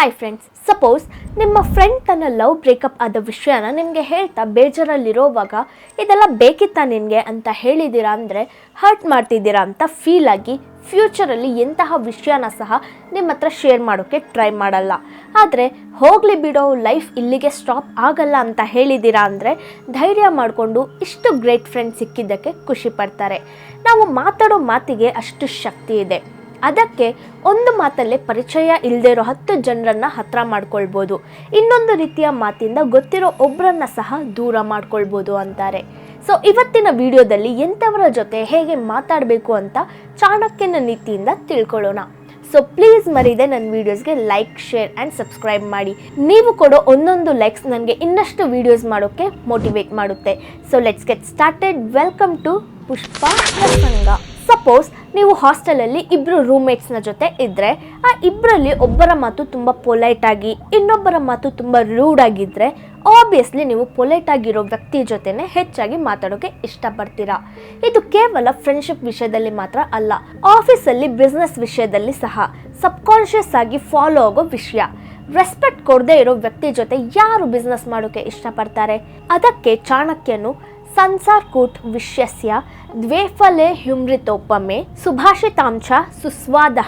Hi friends suppose ನಿಮ್ಮ friend ತನ್ನ love breakup ಆದ ವಿಷಯನ ನಿಮಗೆ ಹೇಳ್ತಾ ಬೇಜಾರಲ್ಲಿರೋವಾಗ ಇದೆಲ್ಲ ಬೇಕಿತ್ತಾ ನಿನಗೆ ಅಂತ ಹೇಳಿದ್ದೀರಾ ಅಂದರೆ ಹರ್ಟ್ ಮಾಡ್ತಿದ್ದೀರಾ ಅಂತ ಫೀಲ್ ಆಗಿ ಫ್ಯೂಚರಲ್ಲಿ ಎಂತಹ ವಿಷಯನ ಸಹ ನಿಮ್ಮ ಹತ್ರ ಶೇರ್ ಮಾಡೋಕ್ಕೆ ಟ್ರೈ ಮಾಡಲ್ಲ. ಆದರೆ ಹೋಗಲಿ ಬಿಡೋ ಲೈಫ್ ಇಲ್ಲಿಗೆ ಸ್ಟಾಪ್ ಆಗಲ್ಲ ಅಂತ ಹೇಳಿದ್ದೀರಾ ಅಂದರೆ ಧೈರ್ಯ ಮಾಡಿಕೊಂಡು ಇಷ್ಟು ಗ್ರೇಟ್ ಫ್ರೆಂಡ್ ಸಿಕ್ಕಿದ್ದಕ್ಕೆ ಖುಷಿ ಪಡ್ತಾರೆ. ನಾವು ಮಾತಾಡೋ ಮಾತಿಗೆ ಅಷ್ಟು ಶಕ್ತಿ ಇದೆ. ಅದಕ್ಕೆ ಒಂದು ಮಾತಲ್ಲೇ ಪರಿಚಯ ಇಲ್ಲದೆ ಇರೋ ಹತ್ತು ಜನರನ್ನ ಹತ್ರ ಮಾಡ್ಕೊಳ್ಬೋದು. ಇನ್ನೊಂದು ರೀತಿಯ ಮಾತಿಂದ ಗೊತ್ತಿರೋ ಒಬ್ಬರನ್ನ ಸಹ ದೂರ ಮಾಡ್ಕೊಳ್ಬೋದು ಅಂತಾರೆ. ಸೊ ಇವತ್ತಿನ ವಿಡಿಯೋದಲ್ಲಿ ಎಂಥವರ ಜೊತೆ ಹೇಗೆ ಮಾತಾಡಬೇಕು ಅಂತ ಚಾಣಕ್ಯನ ನೀತಿಯಿಂದ ತಿಳ್ಕೊಳ್ಳೋಣ. ಸೊ ಪ್ಲೀಸ್ ಮರೀದೆ ನನ್ನ ವೀಡಿಯೋಸ್ಗೆ ಲೈಕ್ ಶೇರ್ ಆ್ಯಂಡ್ ಸಬ್ಸ್ಕ್ರೈಬ್ ಮಾಡಿ. ನೀವು ಕೊಡೋ ಒಂದೊಂದು ಲೈಕ್ಸ್ ನನಗೆ ಇನ್ನಷ್ಟು ವೀಡಿಯೋಸ್ ಮಾಡೋಕ್ಕೆ ಮೋಟಿವೇಟ್ ಮಾಡುತ್ತೆ. So let's get started welcome to Pushpa Prasanga suppose ನೀವು ಹಾಸ್ಟೆಲಲ್ಲಿ ಇಬ್ಬರು ರೂಮ್ಮೇಟ್ಸ್ನ ಜೊತೆ ಇದ್ದರೆ ಆ ಇಬ್ಬರಲ್ಲಿ ಒಬ್ಬರ ಮಾತು ತುಂಬ ಪೊಲೈಟ್ ಆಗಿ, ಇನ್ನೊಬ್ಬರ ಮಾತು ತುಂಬ ರೂಡ್ ಆಗಿದ್ದರೆ ಆಬ್ವಿಯಸ್ಲಿ ನೀವು ಪೊಲೈಟ್ ಆಗಿರೋ ವ್ಯಕ್ತಿ ಜೊತೆನೇ ಹೆಚ್ಚಾಗಿ ಮಾತಾಡೋಕೆ ಇಷ್ಟಪಡ್ತೀರಾ? ಇದು ಕೇವಲ ಫ್ರೆಂಡ್ಶಿಪ್ ವಿಷಯದಲ್ಲಿ ಮಾತ್ರ ಅಲ್ಲ ಆಫೀಸಲ್ಲಿ ಬಿಸ್ನೆಸ್ ವಿಷಯದಲ್ಲಿ ಸಹ ಸಬ್ಕಾನ್ಷಿಯಸ್ ಆಗಿ ಫಾಲೋ ಆಗೋ ವಿಷಯ. ರೆಸ್ಪೆಕ್ಟ್ ಕೊಡದೇ ಇರೋ ವ್ಯಕ್ತಿ ಜೊತೆ ಯಾರು ಬಿಸ್ನೆಸ್ ಮಾಡೋಕೆ ಇಷ್ಟಪಡ್ತಾರೆ? ಅದಕ್ಕೆ ಚಾಣಕ್ಯನು ಸಂಸಾರ್ ಕೂಟ್ ದ್ವೇ ದ್ವೇಫಲೆ ಹ್ಯುಮೃತೋಪಮೆ ಸುಭಾಷಿತಾಂಶ ಸುಸ್ವಾದ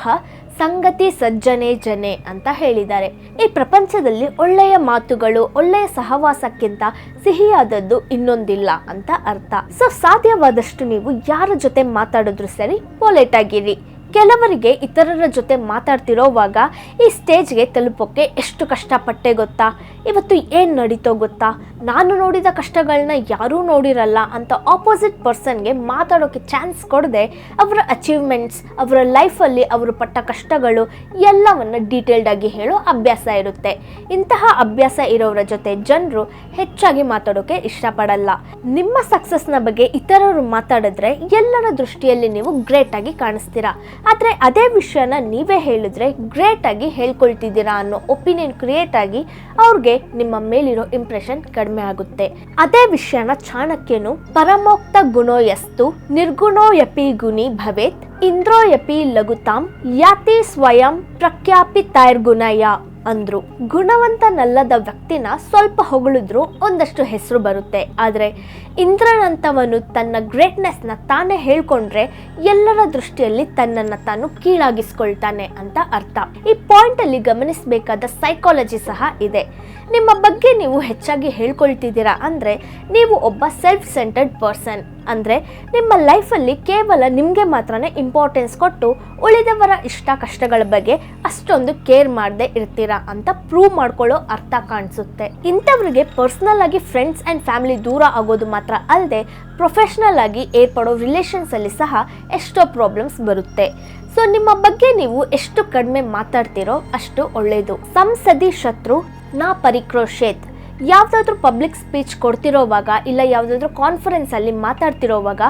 ಸಂಗತಿ ಸಜ್ಜನೆ ಜನೆ ಅಂತ ಹೇಳಿದ್ದಾರೆ. ಈ ಪ್ರಪಂಚದಲ್ಲಿ ಒಳ್ಳೆಯ ಮಾತುಗಳು, ಒಳ್ಳೆಯ ಸಹವಾಸಕ್ಕಿಂತ ಸಿಹಿಯಾದದ್ದು ಇನ್ನೊಂದಿಲ್ಲ ಅಂತ ಅರ್ಥ. ಸೊ, ಸಾಧ್ಯವಾದಷ್ಟು ನೀವು ಯಾರ ಜೊತೆ ಮಾತಾಡಿದ್ರು ಸರಿ, ಪೊಲೈಟ್ ಆಗಿರಿ. ಕೆಲವರಿಗೆ ಇತರರ ಜೊತೆ ಮಾತಾಡ್ತಿರೋವಾಗ ಈ ಸ್ಟೇಜ್ಗೆ ತಲುಪೋಕ್ಕೆ ಎಷ್ಟು ಕಷ್ಟಪಟ್ಟೆ ಗೊತ್ತಾ? ಇವತ್ತು ಏನು ನಡೀತೋ ಗೊತ್ತಾ? ನಾನು ನೋಡಿದ ಕಷ್ಟಗಳನ್ನ ಯಾರೂ ನೋಡಿರಲ್ಲ ಅಂತ ಆಪೋಸಿಟ್ ಪರ್ಸನ್ಗೆ ಮಾತಾಡೋಕ್ಕೆ ಚಾನ್ಸ್ ಕೊಡದೆ ಅವರ ಅಚೀವ್ಮೆಂಟ್ಸ್ ಅವರ ಲೈಫಲ್ಲಿ ಅವರು ಪಟ್ಟ ಕಷ್ಟಗಳು ಎಲ್ಲವನ್ನು ಡೀಟೇಲ್ಡಾಗಿ ಹೇಳೋ ಅಭ್ಯಾಸ ಇರುತ್ತೆ. ಇಂತಹ ಅಭ್ಯಾಸ ಇರೋರ ಜೊತೆ ಜನರು ಹೆಚ್ಚಾಗಿ ಮಾತಾಡೋಕೆ ಇಷ್ಟಪಡಲ್ಲ. ನಿಮ್ಮ ಸಕ್ಸಸ್ನ ಬಗ್ಗೆ ಇತರರು ಮಾತಾಡಿದ್ರೆ ಎಲ್ಲರ ದೃಷ್ಟಿಯಲ್ಲಿ ನೀವು ಗ್ರೇಟ್ ಆಗಿ ಕಾಣಿಸ್ತೀರಾ? ಆದರೆ ಅದೇ ವಿಷಯನ ನೀವೇ ಹೇಳಿದ್ರೆ ಗ್ರೇಟಾಗಿ ಹೇಳ್ಕೊಳ್ತಿದ್ದೀರಾ ಅನ್ನೋ ಒಪಿನಿಯನ್ ಕ್ರಿಯೇಟ್ ಆಗಿ ಅವ್ರಿಗೆ ನಿಮ್ಮ ಮೇಲಿರೋ ಇಂಪ್ರೆಷನ್ ಕಡಿಮೆ ಆಗುತ್ತೆ. ಅದೇ ವಿಷಯನ ಚಾಣಕ್ಯನು ಪರಮೋಕ್ತ ಗುಣೋಯಸ್ತು ನಿರ್ಗುಣೋಯಪಿ ಗುಣಿ ಭವೇತ್ ಇಂದ್ರೋಯಪಿ ಲಘುತಾಂ ಯಾತಿ ಸ್ವಯಂ ಪ್ರಖ್ಯಾಪಿ ತೈರ್ಗುಣಯ ಅಂದ್ರು. ಗುಣವಂತನಲ್ಲದ ವ್ಯಕ್ತಿನ ಸ್ವಲ್ಪ ಹೊಗಳಿದ್ರು ಒಂದಷ್ಟು ಹೆಸರು ಬರುತ್ತೆ. ಆದರೆ ಇಂದ್ರನಂತವನು ತನ್ನ ಗ್ರೇಟ್ನೆಸ್ನ ತಾನೇ ಹೇಳ್ಕೊಂಡ್ರೆ ಎಲ್ಲರ ದೃಷ್ಟಿಯಲ್ಲಿ ತನ್ನನ್ನು ತಾನು ಕೀಳಾಗಿಸ್ಕೊಳ್ತಾನೆ ಅಂತ ಅರ್ಥ. ಈ ಪಾಯಿಂಟಲ್ಲಿ ಗಮನಿಸಬೇಕಾದ ಸೈಕಾಲಜಿ ಸಹ ಇದೆ. ನಿಮ್ಮ ಬಗ್ಗೆ ನೀವು ಹೆಚ್ಚಾಗಿ ಹೇಳ್ಕೊಳ್ತಿದ್ದೀರಾ ಅಂದರೆ ನೀವು ಒಬ್ಬ ಸೆಲ್ಫ್ ಸೆಂಟರ್ಡ್ ಪರ್ಸನ್ ಅಂದರೆ ನಿಮ್ಮ ಲೈಫಲ್ಲಿ ಕೇವಲ ನಿಮಗೆ ಮಾತ್ರನೇ ಇಂಪಾರ್ಟೆನ್ಸ್ ಕೊಟ್ಟು ಉಳಿದವರ ಇಷ್ಟ ಕಷ್ಟಗಳ ಬಗ್ಗೆ ಅಷ್ಟೊಂದು ಕೇರ್ ಮಾಡದೆ ಇರ್ತೀರಾ ಅಂತ ಪ್ರೂವ್ ಮಾಡ್ಕೊಳ್ಳೋ ಅರ್ಥ ಕಾಣಿಸುತ್ತೆ. ಇಂಥವ್ರಿಗೆ ಪರ್ಸ್ನಲ್ ಆಗಿ ಫ್ರೆಂಡ್ಸ್ ಆ್ಯಂಡ್ ಫ್ಯಾಮಿಲಿ ದೂರ ಆಗೋದು ಮಾತ್ರ ಅಲ್ಲದೆ ಪ್ರೊಫೆಷ್ನಲ್ ಆಗಿ ಏರ್ಪಡೋ ರಿಲೇಷನ್ಸಲ್ಲಿ ಸಹ ಎಷ್ಟೋ ಪ್ರಾಬ್ಲಮ್ಸ್ ಬರುತ್ತೆ. ಸೊ ನಿಮ್ಮ ಬಗ್ಗೆ ನೀವು ಎಷ್ಟು ಕಡಿಮೆ ಮಾತಾಡ್ತೀರೋ ಅಷ್ಟು ಒಳ್ಳೆಯದು ಸಂಸದಿ ಶತ್ರು ನಾ ಪರಿಕ್ರೋಷೇತ್ ಯಾವುದಾದ್ರೂ ಪಬ್ಲಿಕ್ ಸ್ಪೀಚ್ ಕೊಡ್ತಿರೋವಾಗ ಇಲ್ಲ ಯಾವುದಾದ್ರೂ ಕಾನ್ಫರೆನ್ಸಲ್ಲಿ ಮಾತಾಡ್ತಿರೋವಾಗ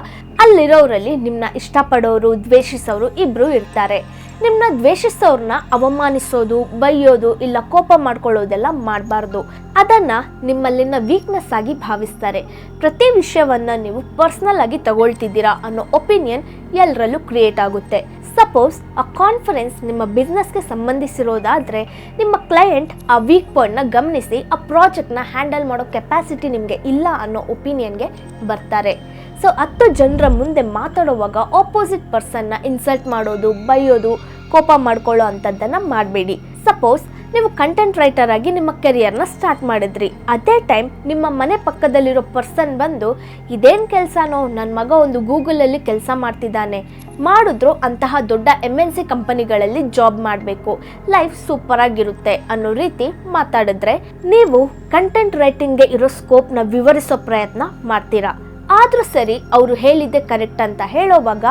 ಅಲ್ಲಿರೋರಲ್ಲಿ ನಿಮ್ಮನ್ನ ಇಷ್ಟಪಡೋರು ದ್ವೇಷಿಸೋರು ಇಬ್ಬರು ಇರ್ತಾರೆ. ನಿಮ್ಮನ್ನ ದ್ವೇಷಿಸೋರ್ನ ಅವಮಾನಿಸೋದು, ಬೈಯೋದು ಇಲ್ಲ ಕೋಪ ಮಾಡ್ಕೊಳ್ಳೋದೆಲ್ಲ ಮಾಡಬಾರ್ದು. ಅದನ್ನ ನಿಮ್ಮಲ್ಲಿನ ವೀಕ್ನೆಸ್ ಆಗಿ ಭಾವಿಸ್ತಾರೆ. ಪ್ರತಿ ವಿಷಯವನ್ನ ನೀವು ಪರ್ಸನಲ್ ಆಗಿ ತಗೊಳ್ತಿದ್ದೀರಾ ಅನ್ನೋ ಒಪಿನಿಯನ್ ಎಲ್ಲರಲ್ಲೂ ಕ್ರಿಯೇಟ್ ಆಗುತ್ತೆ. ಸಪೋಸ್ ಆ ಕಾನ್ಫರೆನ್ಸ್ ನಿಮ್ಮ ಬಿಸ್ನೆಸ್ಗೆ ಸಂಬಂಧಿಸಿರೋದಾದರೆ ನಿಮ್ಮ ಕ್ಲೈಂಟ್ ಆ ವೀಕ್ ಪಾಯಿಂಟ್ನ ಗಮನಿಸಿ ಆ ಪ್ರಾಜೆಕ್ಟ್ನ ಹ್ಯಾಂಡಲ್ ಮಾಡೋ ಕೆಪಾಸಿಟಿ ನಿಮಗೆ ಇಲ್ಲ ಅನ್ನೋ ಒಪಿನಿಯನ್ಗೆ ಬರ್ತಾರೆ. ಸೊ ಹತ್ತು ಜನರ ಮುಂದೆ ಮಾತಾಡುವಾಗ ಆಪೋಸಿಟ್ ಪರ್ಸನ್ನ ಇನ್ಸಲ್ಟ್ ಮಾಡೋದು, ಬೈಯೋದು, ಕೋಪ ಮಾಡ್ಕೊಳ್ಳೋ ಅಂಥದ್ದನ್ನು ಮಾಡಬೇಡಿ. ಸಪೋಸ್ ನೀವು ಕಂಟೆಂಟ್ ರೈಟರ್ ಆಗಿ ನಿಮ್ಮ ಕೆರಿಯರ್ನ ಸ್ಟಾರ್ಟ್ ಮಾಡಿದ್ರಿ. ಅದೇ ಟೈಮ್ ನಿಮ್ಮ ಮನೆ ಪಕ್ಕದಲ್ಲಿರೋ ಪರ್ಸನ್ ಬಂದು, ಇದೇನು ಕೆಲಸನೋ? ನನ್ನ ಮಗ ಒಂದು ಗೂಗಲಲ್ಲಿ ಕೆಲಸ ಮಾಡ್ತಿದ್ದಾನೆ. ಮಾಡಿದ್ರು ಅಂತಹ ದೊಡ್ಡ ಎಂ ಎನ್ ಸಿ ಕಂಪನಿಗಳಲ್ಲಿ ಜಾಬ್ ಮಾಡಬೇಕು. ಲೈಫ್ ಸೂಪರ್ ಆಗಿರುತ್ತೆ. ಅನ್ನೋ ರೀತಿ ಮಾತಾಡಿದ್ರೆ ನೀವು ಕಂಟೆಂಟ್ ರೈಟಿಂಗ್ಗೆ ಇರೋ ಸ್ಕೋಪ್ನ ವಿವರಿಸೋ ಪ್ರಯತ್ನ ಮಾಡ್ತೀರಾ. ಆದರೂ ಸರಿ ಅವರು ಹೇಳಿದ್ದೆ ಕರೆಕ್ಟ್ ಅಂತ ಹೇಳೋವಾಗ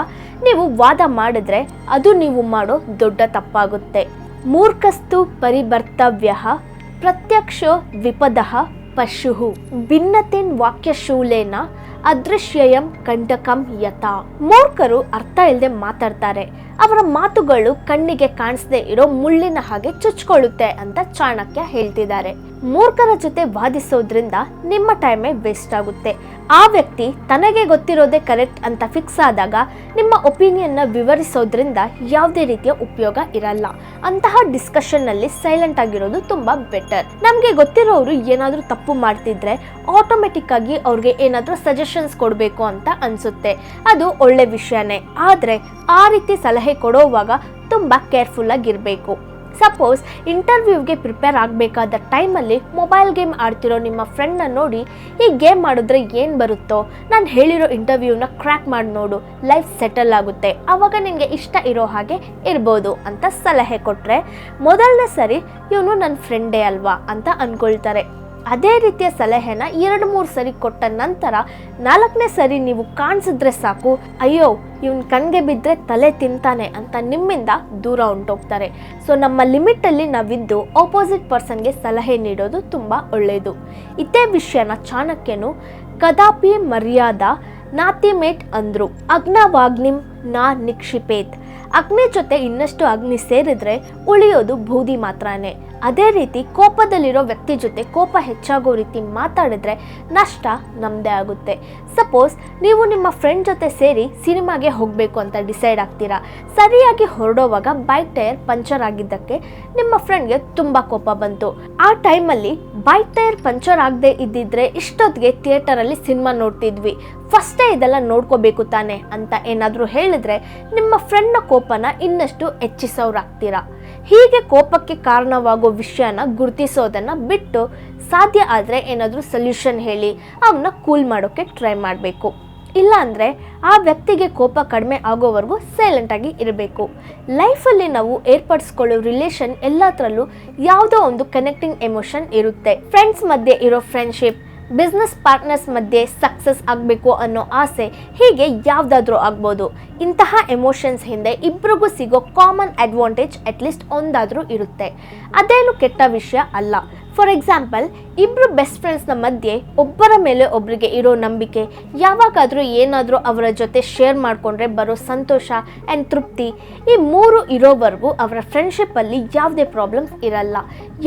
ನೀವು ವಾದ ಮಾಡಿದ್ರೆ ಅದು ನೀವು ಮಾಡೋ ದೊಡ್ಡ ತಪ್ಪಾಗುತ್ತೆ. ಮೂರ್ಖಸ್ತು ಪರಿಬರ್ತವ್ಯ ಪ್ರತ್ಯಕ್ಷ ವಿಪದ ಪಶು. ವಾಕ್ಯ ವಾಕ್ಯಶೂಲೇನ ಅದೃಶ್ಯಯಂ ಕಂಟಕಂ ಯಥ. ಮೂರ್ಖರು ಅರ್ಥ ಇಲ್ಲದೆ ಮಾತಾಡ್ತಾರೆ. ಅವರ ಮಾತುಗಳು ಕಣ್ಣಿಗೆ ಕಾಣಿಸದೆ ಇರೋ ಮುಳ್ಳಿನ ಹಾಗೆ ಚುಚ್ಕೊಳ್ಳುತ್ತೆ ಅಂತ ಚಾಣಕ್ಯ ಹೇಳ್ತಿದ್ದಾರೆ. ಮೂರ್ಖರ ಜೊತೆ ವಾದಿಸೋದ್ರಿಂದ ನಿಮ್ಮ ಟೈಮೇ ವೇಸ್ಟ್ ಆಗುತ್ತೆ. ಆ ವ್ಯಕ್ತಿ ತನಗೆ ಗೊತ್ತಿರೋದೇ ಕರೆಕ್ಟ್ ಅಂತ ಫಿಕ್ಸ್ ಆದಾಗ ನಿಮ್ಮ ಒಪಿನಿಯನ್ನ ವಿವರಿಸೋದ್ರಿಂದ ಯಾವುದೇ ರೀತಿಯ ಉಪಯೋಗ ಇರಲ್ಲ. ಅಂತಹ ಡಿಸ್ಕಷನ್ನಲ್ಲಿ ಸೈಲೆಂಟ್ ಆಗಿರೋದು ತುಂಬಾ ಬೆಟರ್ ನಮಗೆ ಗೊತ್ತಿರೋರು ಏನಾದ್ರೂ ತಪ್ಪು ಮಾಡ್ತಿದ್ರೆ ಆಟೋಮೆಟಿಕ್ ಆಗಿ ಅವ್ರಿಗೆ ಏನಾದ್ರೂ ಸಜೆಷನ್ಸ್ ಕೊಡಬೇಕು ಅಂತ ಅನ್ಸುತ್ತೆ. ಅದು ಒಳ್ಳೆ ವಿಷಯನೇ. ಆದರೆ ಆ ರೀತಿ ಸಲಹೆ ಕೊಡೋವಾಗ ತುಂಬಾ ಕೇರ್ಫುಲ್ ಆಗಿರ್ಬೇಕು. ಸಪೋಸ್ ಇಂಟರ್ವ್ಯೂಗೆ ಪ್ರಿಪೇರ್ ಆಗಬೇಕಾದ ಟೈಮಲ್ಲಿ ಮೊಬೈಲ್ ಗೇಮ್ ಆಡ್ತಿರೋ ನಿಮ್ಮ ಫ್ರೆಂಡ್ನ ನೋಡಿ ಈ ಗೇಮ್ ಮಾಡಿದ್ರೆ ಏನು ಬರುತ್ತೋ? ನಾನು ಹೇಳಿರೋ ಇಂಟರ್ವ್ಯೂನ ಕ್ರ್ಯಾಕ್ ಮಾಡಿ ನೋಡು. ಲೈಫ್ ಸೆಟಲ್ ಆಗುತ್ತೆ. ಆವಾಗ ನಿನಗೆ ಇಷ್ಟ ಇರೋ ಹಾಗೆ ಇರ್ಬೋದು ಅಂತ ಸಲಹೆ ಕೊಟ್ಟರೆ ಮೊದಲನೇ ಸರಿ ಇವನು ನನ್ನ ಫ್ರೆಂಡೇ ಅಲ್ವಾ ಅಂತ ಅಂದ್ಕೊಳ್ತಾರೆ ಅದೇ ರೀತಿಯ ಸಲಹೆನ ಎರಡು ಮೂರು ಸರಿ ಕೊಟ್ಟ ನಂತರ ನಾಲ್ಕನೇ ಸರಿ ನೀವು ಕಾಣಿಸಿದ್ರೆ ಸಾಕು. ಅಯ್ಯೋ, ಇವನ್ ಕಣ್ಗೆ ಬಿದ್ದರೆ ತಲೆ ತಿಂತಾನೆ ಅಂತ ನಿಮ್ಮಿಂದ ದೂರ ಉಂಟೋಗ್ತಾರೆ. ಸೊ ನಮ್ಮ ಲಿಮಿಟಲ್ಲಿ ನಾವಿದ್ದು ಆಪೋಸಿಟ್ ಪರ್ಸನ್ಗೆ ಸಲಹೆ ನೀಡೋದು ತುಂಬ ಒಳ್ಳೆಯದು ಇದೇ ವಿಷಯನ ಚಾಣಕ್ಯನು ಕದಾಪಿ ಮರ್ಯಾದ ನಾತಿಮೇಟ್ ಅಂದ್ರು. ಅಗ್ನವಾಗ್ನಿಂ ನಾ ನಿಕ್ಷಿಪೇತ್. ಅಗ್ನಿ ಜೊತೆ ಇನ್ನಷ್ಟು ಅಗ್ನಿ ಸೇರಿದ್ರೆ ಉಳಿಯೋದು ಬೂದಿ ಮಾತ್ರನೇ. ಅದೇ ರೀತಿ ಕೋಪದಲ್ಲಿರೋ ವ್ಯಕ್ತಿ ಜೊತೆ ಕೋಪ ಹೆಚ್ಚಾಗೋ ರೀತಿ ಮಾತಾಡಿದ್ರೆ ನಷ್ಟ ನಮ್ಮದೇ ಆಗುತ್ತೆ. ಸಪೋಸ್ ನೀವು ನಿಮ್ಮ ಫ್ರೆಂಡ್ ಜೊತೆ ಸೇರಿ ಸಿನಿಮಾಗೆ ಹೋಗಬೇಕು ಅಂತ ಡಿಸೈಡ್ ಆಗ್ತೀರಾ. ಸರಿಯಾಗಿ ಹೊರಡೋವಾಗ ಬೈಕ್ ಟೈರ್ ಪಂಚರ್ ಆಗಿದ್ದಕ್ಕೆ ನಿಮ್ಮ ಫ್ರೆಂಡ್ಗೆ ತುಂಬ ಕೋಪ ಬಂತು. ಆ ಟೈಮಲ್ಲಿ ಬೈಕ್ ಟೈರ್ ಪಂಚರ್ ಆಗದೆ ಇದ್ದಿದ್ರೆ ಇಷ್ಟೊತ್ತಿಗೆ ಥಿಯೇಟರಲ್ಲಿ ಸಿನಿಮಾ ನೋಡ್ತಿದ್ವಿ. ಫಸ್ಟೇ ಇದೆಲ್ಲ ನೋಡ್ಕೋಬೇಕು ತಾನೆ ಅಂತ ಏನಾದರೂ ಹೇಳಿದ್ರೆ ನಿಮ್ಮ ಫ್ರೆಂಡ್ನ ಕೋಪನ ಇನ್ನಷ್ಟು ಹೆಚ್ಚಿಸೋರಾಗ್ತೀರಾ? ಹೀಗೆ ಕೋಪಕ್ಕೆ ಕಾರಣವಾಗೋ ವಿಷಯನ ಗುರುತಿಸೋದನ್ನು ಬಿಟ್ಟು ಸಾಧ್ಯ ಆದರೆ ಏನಾದರೂ ಸೊಲ್ಯೂಷನ್ ಹೇಳಿ ಅವನ್ನ ಕೂಲ್ ಮಾಡೋಕ್ಕೆ ಟ್ರೈ ಮಾಡಬೇಕು. ಇಲ್ಲಾಂದರೆ ಆ ವ್ಯಕ್ತಿಗೆ ಕೋಪ ಕಡಿಮೆ ಆಗೋವರೆಗೂ ಸೈಲೆಂಟಾಗಿ ಇರಬೇಕು. ಲೈಫಲ್ಲಿ ನಾವು ಏರ್ಪಡಿಸ್ಕೊಳ್ಳೋ ರಿಲೇಷನ್ ಎಲ್ಲದರಲ್ಲೂ ಯಾವುದೋ ಒಂದು ಕನೆಕ್ಟಿಂಗ್ ಎಮೋಷನ್ ಇರುತ್ತೆ. ಫ್ರೆಂಡ್ಸ್ ಮಧ್ಯೆ ಇರೋ ಫ್ರೆಂಡ್ಶಿಪ್ ಬಿಸ್ನೆಸ್ ಪಾರ್ಟ್ನರ್ಸ್ ಮಧ್ಯೆ ಸಕ್ಸಸ್ ಆಗಬೇಕು ಅನ್ನೋ ಆಸೆ ಹೀಗೆ ಯಾವುದಾದ್ರೂ ಆಗ್ಬೋದು. ಇಂತಹ ಎಮೋಷನ್ಸ್ ಹಿಂದೆ ಇಬ್ಬರಿಗೂ ಸಿಗೋ ಕಾಮನ್ ಅಡ್ವಾಂಟೇಜ್ ಅಟ್ಲೀಸ್ಟ್ ಒಂದಾದರೂ ಇರುತ್ತೆ. ಅದೇನು ಕೆಟ್ಟ ವಿಷಯ ಅಲ್ಲ. ಫಾರ್ ಎಕ್ಸಾಂಪಲ್ ಇಬ್ಬರು ಬೆಸ್ಟ್ ಫ್ರೆಂಡ್ಸ್ನ ಮಧ್ಯೆ ಒಬ್ಬರ ಮೇಲೆ ಒಬ್ಬರಿಗೆ ಇರೋ ನಂಬಿಕೆ ಯಾವಾಗಾದರೂ ಏನಾದರೂ ಅವರ ಜೊತೆ ಶೇರ್ ಮಾಡಿಕೊಂಡ್ರೆ ಬರೋ ಸಂತೋಷ ಆ್ಯಂಡ್ ತೃಪ್ತಿ ಈ ಮೂರು ಇರೋವರೆಗೂ ಅವರ ಫ್ರೆಂಡ್ಶಿಪ್ಪಲ್ಲಿ ಯಾವುದೇ ಪ್ರಾಬ್ಲಮ್ಸ್ ಇರಲ್ಲ.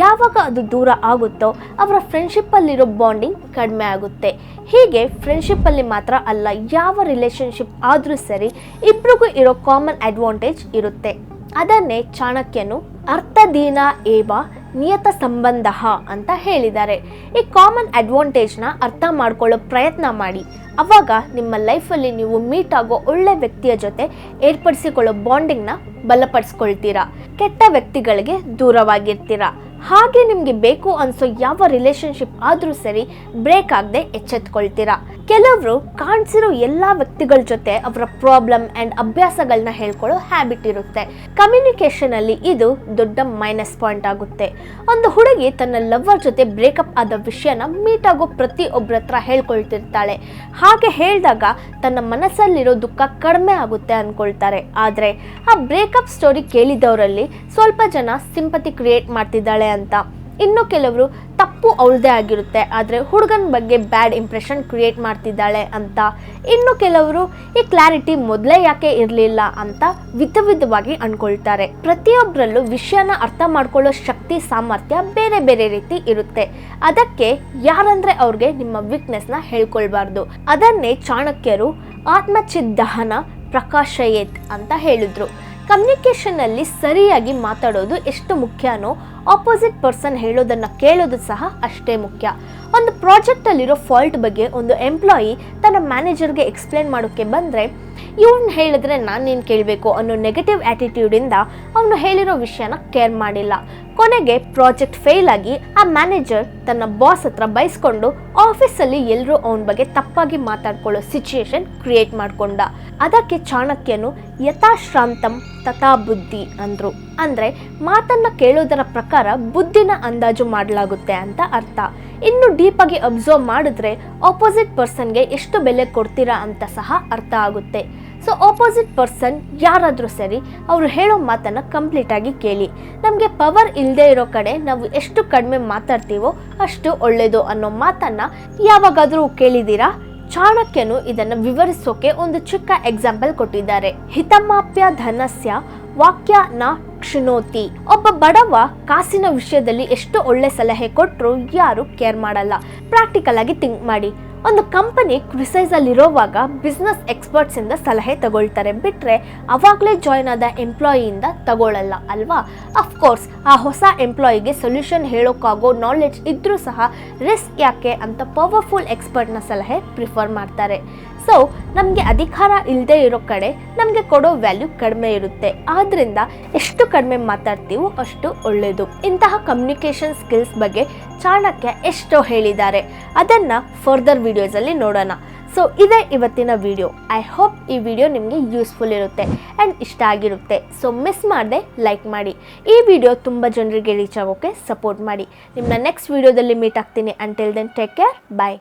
ಯಾವಾಗ ಅದು ದೂರ ಆಗುತ್ತೋ ಅವರ ಫ್ರೆಂಡ್ಶಿಪ್ಪಲ್ಲಿರೋ ಬಾಂಡಿಂಗ್ ಕಡಿಮೆ ಆಗುತ್ತೆ. ಹೀಗೆ ಫ್ರೆಂಡ್ಶಿಪ್ಪಲ್ಲಿ ಮಾತ್ರ ಅಲ್ಲ, ಯಾವ ರಿಲೇಷನ್ಶಿಪ್ ಆದರೂ ಸರಿ ಇಬ್ರಿಗೂ ಇರೋ ಕಾಮನ್ ಅಡ್ವಾಂಟೇಜ್ ಇರುತ್ತೆ. ಅದನ್ನೇ ಚಾಣಕ್ಯನು ಅರ್ಥದೀನ ಏವ ನಿಯತ ಸಂಬಂಧ ಅಂತ ಹೇಳಿದ್ದಾರೆ. ಈ ಕಾಮನ್ ಅಡ್ವಾಂಟೇಜ್ನ ಅರ್ಥ ಮಾಡ್ಕೊಳ್ಳೋ ಪ್ರಯತ್ನ ಮಾಡಿ. ಅವಾಗ ನಿಮ್ಮ ಲೈಫಲ್ಲಿ ನೀವು ಮೀಟ್ ಆಗೋ ಒಳ್ಳೆ ವ್ಯಕ್ತಿಯ ಜೊತೆ ಏರ್ಪಡಿಸಿಕೊಳ್ಳೋ ಬಾಂಡಿಂಗ್ನ ಬಲಪಡಿಸ್ಕೊಳ್ತೀರಾ. ಕೆಟ್ಟ ವ್ಯಕ್ತಿಗಳಿಗೆ ದೂರವಾಗಿರ್ತೀರಾ. ಹಾಗೆ ನಿಮಗೆ ಬೇಕು ಅನಿಸೋ ಯಾವ ರಿಲೇಶನ್ಶಿಪ್ ಆದರೂ ಸರಿ ಬ್ರೇಕ್ ಆಗದೆ ಎಚ್ಚೆತ್ಕೊಳ್ತೀರಾ. ಕೆಲವರು ಕಾಣಿಸಿರೋ ಎಲ್ಲ ವ್ಯಕ್ತಿಗಳ ಜೊತೆ ಅವರ ಪ್ರಾಬ್ಲಮ್ ಆ್ಯಂಡ್ ಅಭ್ಯಾಸಗಳನ್ನ ಹೇಳ್ಕೊಳ್ಳೋ ಹ್ಯಾಬಿಟ್ ಇರುತ್ತೆ. ಕಮ್ಯುನಿಕೇಷನಲ್ಲಿ ಇದು ದೊಡ್ಡ ಮೈನಸ್ ಪಾಯಿಂಟ್ ಆಗುತ್ತೆ. ಒಂದು ಹುಡುಗಿ ತನ್ನ ಲವ್ವರ್ ಜೊತೆ ಬ್ರೇಕಪ್ ಆದ ವಿಷಯನ ಮೀಟ್ ಆಗೋ ಪ್ರತಿ ಹತ್ರ ಹೇಳ್ಕೊಳ್ತಿರ್ತಾಳೆ. ಹಾಗೆ ಹೇಳಿದಾಗ ತನ್ನ ಮನಸ್ಸಲ್ಲಿರೋ ದುಃಖ ಕಡಿಮೆ ಆಗುತ್ತೆ ಅಂದ್ಕೊಳ್ತಾರೆ ಆದರೆ ಆ ಬ್ರೇಕಪ್ ಸ್ಟೋರಿ ಕೇಳಿದವರಲ್ಲಿ ಸ್ವಲ್ಪ ಜನ ಸಿಂಪತಿ ಕ್ರಿಯೇಟ್ ಮಾಡ್ತಿದ್ದಾಳೆ ಅಂತ. ಇನ್ನು ಕೆಲವರು ತಪ್ಪು ಅವಳದೇ ಆಗಿರುತ್ತೆ, ಆದರೆ ಹುಡುಗನ ಬಗ್ಗೆ ಬ್ಯಾಡ್ ಇಂಪ್ರೆಷನ್ ಕ್ರಿಯೇಟ್ ಮಾಡ್ತಿದ್ದಾಳೆ ಅಂತ. ಇನ್ನು ಕೆಲವರು ಈ ಕ್ಲಾರಿಟಿ ಮೊದಲೇ ಯಾಕೆ ಇರಲಿಲ್ಲ ಅಂತ ವಿಧ ವಿಧವಾಗಿ ಅನ್ಕೊಳ್ತಾರೆ. ಪ್ರತಿಯೊಬ್ಬರಲ್ಲೂ ವಿಷಯನ ಅರ್ಥ ಮಾಡ್ಕೊಳ್ಳೋ ಶಕ್ತಿ, ಸಾಮರ್ಥ್ಯ ಬೇರೆ ಬೇರೆ ರೀತಿ ಇರುತ್ತೆ. ಅದಕ್ಕೆ ಯಾರಂದ್ರೆ ಅವ್ರಿಗೆ ನಿಮ್ಮ ವೀಕ್ನೆಸ್ನ ಹೇಳ್ಕೊಳ್ಬಾರ್ದು. ಅದನ್ನೇ ಚಾಣಕ್ಯರು ಆತ್ಮಚಿದ್ದಹನ ಪ್ರಕಾಶಯೇತ್ ಅಂತ ಹೇಳಿದ್ರು. ಕಮ್ಯುನಿಕೇಷನ್ನಲ್ಲಿ ಸರಿಯಾಗಿ ಮಾತಾಡೋದು ಎಷ್ಟು ಮುಖ್ಯನೋ ಆಪೋಸಿಟ್ ಪರ್ಸನ್ ಹೇಳೋದನ್ನು ಕೇಳೋದು ಸಹ ಅಷ್ಟೇ ಮುಖ್ಯ. ಒಂದು ಪ್ರಾಜೆಕ್ಟಲ್ಲಿರೋ ಫಾಲ್ಟ್ ಬಗ್ಗೆ ಒಂದು ಎಂಪ್ಲಾಯಿ ತನ್ನ ಮ್ಯಾನೇಜರ್ಗೆ ಎಕ್ಸ್ಪ್ಲೇನ್ ಮಾಡೋಕ್ಕೆ ಬಂದರೆ, ಇವ್ನು ಹೇಳಿದ್ರೆ ನಾನೇನು ಕೇಳಬೇಕು ಅನ್ನೋ ನೆಗೆಟಿವ್ ಆ್ಯಟಿಟ್ಯೂಡಿಂದ ಅವನು ಹೇಳಿರೋ ವಿಷಯನ ಕೇರ್ ಮಾಡಿಲ್ಲ. ಕೊನೆಗೆ ಪ್ರಾಜೆಕ್ಟ್ ಫೇಲ್ ಆಗಿ ಆ ಮ್ಯಾನೇಜರ್ ತನ್ನ ಬಾಸ್ ಹತ್ರ ಬೈಸ್ಕೊಂಡು ಆಫೀಸಲ್ಲಿ ಎಲ್ಲರೂ ಅವನ ಬಗ್ಗೆ ತಪ್ಪಾಗಿ ಮಾತಾಡ್ಕೊಳ್ಳೋ ಸಿಚುಯೇಷನ್ ಕ್ರಿಯೇಟ್ ಮಾಡ್ಕೊಂಡ. ಅದಕ್ಕೆ ಚಾಣಕ್ಯನು ಯಥಾಶ್ರಾಂತಂ ತಥಾ ಬುದ್ಧಿ ಅಂದ್ರು. ಅಂದ್ರೆ ಮಾತನ್ನ ಕೇಳೋದರ ಪ್ರಕಾರ ಬುದ್ಧಿನ ಅಂದಾಜು ಮಾಡಲಾಗುತ್ತೆ ಅಂತ ಅರ್ಥ. ಇನ್ನು ಡೀಪ್ ಆಗಿ ಅಬ್ಸರ್ವ್ ಮಾಡಿದ್ರೆ ಆಪೋಸಿಟ್ ಪರ್ಸನ್ಗೆ ಎಷ್ಟು ಬೆಲೆ ಕೊಡ್ತೀರಾ ಅಂತ ಸಹ ಅರ್ಥ ಆಗುತ್ತೆ. ಸೊ ಆಪೋಸಿಟ್ ಪರ್ಸನ್ ಯಾರಾದರೂ ಸರಿ ಅವರು ಹೇಳೋ ಮಾತನ್ನು ಕಂಪ್ಲೀಟಾಗಿ ಕೇಳಿ. ನಮಗೆ ಪವರ್ ಇಲ್ಲದೆ ಇರೋ ಕಡೆ ನಾವು ಎಷ್ಟು ಕಡಿಮೆ ಮಾತಾಡ್ತೀವೋ ಅಷ್ಟು ಒಳ್ಳೆಯದು ಅನ್ನೋ ಮಾತನ್ನು ಯಾವಾಗಾದರೂ ಕೇಳಿದ್ದೀರಾ? ಚಾಣಕ್ಯನು ಇದನ್ನು ವಿವರಿಸೋಕೆ ಒಂದು ಚಿಕ್ಕ ಎಕ್ಸಾಂಪಲ್ ಕೊಟ್ಟಿದ್ದಾರೆ. ಹಿತಮಾಪ್ಯ ಧನಸ್ಯ ವಾಕ್ಯ ನ ಕ್ಷಿಣೋತಿ ಒಬ್ಬ ಬಡವ ಕಾಸಿನ ವಿಷಯದಲ್ಲಿ ಎಷ್ಟು ಒಳ್ಳೆ ಸಲಹೆ ಕೊಟ್ಟರು ಯಾರು ಕೇರ್ ಮಾಡಲ್ಲ. ಪ್ರಾಕ್ಟಿಕಲ್ ಆಗಿ ಥಿಂಕ್ ಮಾಡಿ. ಒಂದು ಕಂಪನಿ ಕ್ರಿಸೈಸ್ ಅಲ್ಲಿ ಇರೋವಾಗ ಬಿಸ್ನೆಸ್ ಎಕ್ಸ್ಪರ್ಟ್ಸ್ ಇಂದ ಸಲಹೆ ತಗೊಳ್ತಾರೆ. ಬಿಟ್ರೆ ಅವಾಗಲೇ ಜಾಯ್ನ್ ಆದ ಎಂಪ್ಲಾಯಿಯಿಂದ ತಗೊಳ್ಳಲ್ಲ ಅಲ್ವಾ? ಅಫ್ಕೋರ್ಸ್ ಆ ಹೊಸ ಎಂಪ್ಲಾಯಿಗೆ ಸೊಲ್ಯೂಷನ್ ಹೇಳೋಕ್ಕಾಗೋ ನಾಲೆಡ್ಜ್ ಇದ್ರೂ ಸಹ ರಿಸ್ಕ್ ಯಾಕೆ ಅಂತ ಪವರ್ಫುಲ್ ಎಕ್ಸ್ಪರ್ಟ್ನ ಸಲಹೆ ಪ್ರಿಫರ್ ಮಾಡ್ತಾರೆ. ಸೊ ನಮಗೆ ಅಧಿಕಾರ ಇಲ್ಲದೆ ಇರೋ ಕಡೆ ನಮಗೆ ಕೊಡೋ ವ್ಯಾಲ್ಯೂ ಕಡಿಮೆ ಇರುತ್ತೆ. ಆದ್ದರಿಂದ ಎಷ್ಟು ಕಡಿಮೆ ಮಾತಾಡ್ತೀವೋ ಅಷ್ಟು ಒಳ್ಳೆಯದು ಇಂತಹ ಕಮ್ಯುನಿಕೇಷನ್ ಸ್ಕಿಲ್ಸ್ ಬಗ್ಗೆ ಚಾಣಕ್ಯ ಎಷ್ಟೋ ಹೇಳಿದ್ದಾರೆ. ಅದನ್ನು ಫರ್ದರ್ ವಿಡಿಯೋಸಲ್ಲಿ ನೋಡೋಣ. ಸೊ ಇದೇ ಇವತ್ತಿನ ವಿಡಿಯೋ ಐ ಹೋಪ್ ಈ ವಿಡಿಯೋ ನಿಮಗೆ ಯೂಸ್ಫುಲ್ ಇರುತ್ತೆ ಆ್ಯಂಡ್ ಇಷ್ಟ ಆಗಿರುತ್ತೆ. ಸೊ ಮಿಸ್ ಮಾಡದೆ ಲೈಕ್ ಮಾಡಿ. ಈ ವಿಡಿಯೋ ತುಂಬ ಜನರಿಗೆ ರೀಚ್ ಆಗೋಕ್ಕೆ ಸಪೋರ್ಟ್ ಮಾಡಿ. ನಿಮ್ಮನ್ನ ನೆಕ್ಸ್ಟ್ ವಿಡಿಯೋದಲ್ಲಿ ಮೀಟ್ ಆಗ್ತೀನಿ. Until then take care bye